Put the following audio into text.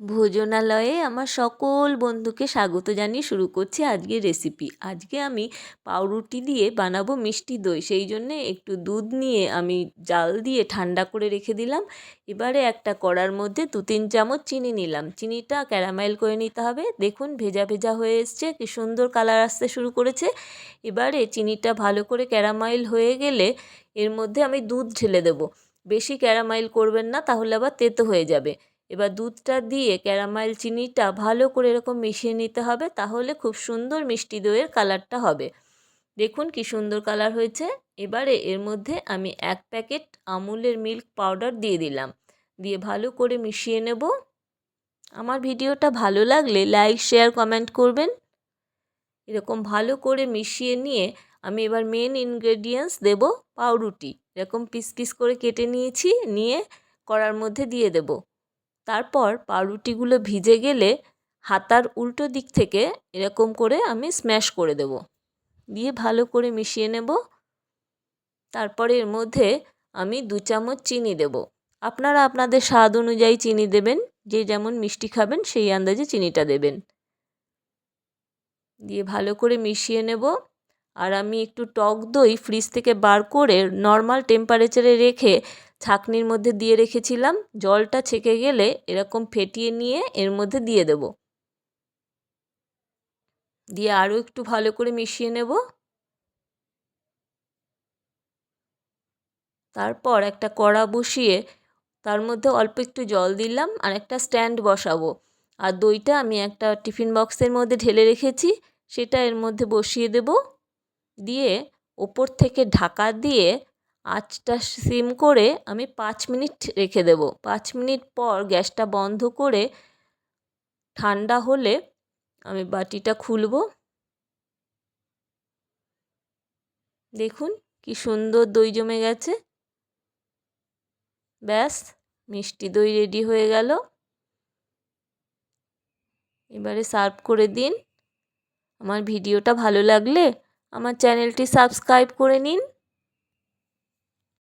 ভোজনালয়ে আমার সকল বন্ধুকে স্বাগত জানিয়ে শুরু করছি আজকের রেসিপি আজকে আমি পাউরুটি দিয়ে বানাবো মিষ্টি দই। সেই জন্যে একটু দুধ নিয়ে আমি জাল দিয়ে ঠান্ডা করে রেখে দিলাম। এবারে একটা কড়ার মধ্যে দু তিন চামচ চিনি নিলাম। চিনিটা ক্যারামাইল করে নিতে হবে। দেখুন ভেজা ভেজা হয়ে এসছে, কি সুন্দর কালার আসতে শুরু করেছে। এবারে চিনিটা ভালো করে ক্যারামাইল হয়ে গেলে এর মধ্যে আমি দুধ ঢেলে দেবো। বেশি ক্যারামাইল করবেন না, তাহলে আবার তেতো হয়ে যাবে। এবার দুধটা দিয়ে ক্যারামাইল চিনিটা ভালো করে এরকম মিশিয়ে নিতে হবে, তাহলে খুব সুন্দর মিষ্টি দইয়ের কালারটা হবে। দেখুন কি সুন্দর কালার হয়েছে। এবারে এর মধ্যে আমি এক প্যাকেট আমুলের মিল্ক পাউডার দিয়ে দিলাম। দিয়ে ভালো করে মিশিয়ে নেব। আমার ভিডিওটা ভালো লাগলে লাইক, শেয়ার, কমেন্ট করবেন। এরকম ভালো করে মিশিয়ে নিয়ে আমি এবার মেন ইনগ্রেডিয়েন্টস দেব, পাউরুটি। এরকম পিস পিস করে কেটে নিয়েছি, নিয়ে কড়ার মধ্যে দিয়ে দেবো। তারপর পাউরুটিগুলো ভিজে গেলে হাতার উল্টো দিক থেকে এরকম করে আমি স্ম্যাশ করে দেব। দিয়ে ভালো করে মিশিয়ে নেব। তারপরে এর মধ্যে আমি দু চামচ চিনি দেব। আপনারা আপনাদের স্বাদ অনুযায়ী চিনি দেবেন। যে যেমন মিষ্টি খাবেন, সেই আন্দাজে চিনিটা দেবেন। দিয়ে ভালো করে মিশিয়ে নেব। আর আমি একটু টক দই ফ্রিজ থেকে বার করে নর্মাল টেম্পারেচারে রেখে ছাঁকনির মধ্যে দিয়ে রেখেছিলাম। জলটা ছেঁকে গেলে এরকম ফেটিয়ে নিয়ে এর মধ্যে দিয়ে দেব। দিয়ে আরও একটু ভালো করে মিশিয়ে নেব। তারপর একটা কড়া বসিয়ে তার মধ্যে অল্প একটু জল দিলাম আর একটা স্ট্যান্ড বসাবো। আর দইটা আমি একটা টিফিন বক্সের মধ্যে ঢেলে রেখেছি, সেটা এর মধ্যে বসিয়ে দেব। দিয়ে ওপর থেকে ঢাকা দিয়ে আঁচটা সিম করে আমি পাঁচ মিনিট রেখে দেবো। পাঁচ মিনিট পর গ্যাসটা বন্ধ করে ঠান্ডা হলে আমি বাটিটা খুলব। দেখুন কি সুন্দর দই জমে গেছে। ব্যাস, মিষ্টি দই রেডি হয়ে গেল। এবারে সার্ভ করে দিন। আমার ভিডিওটা ভালো লাগলে আমার চ্যানেলটি সাবস্ক্রাইব করে নিন।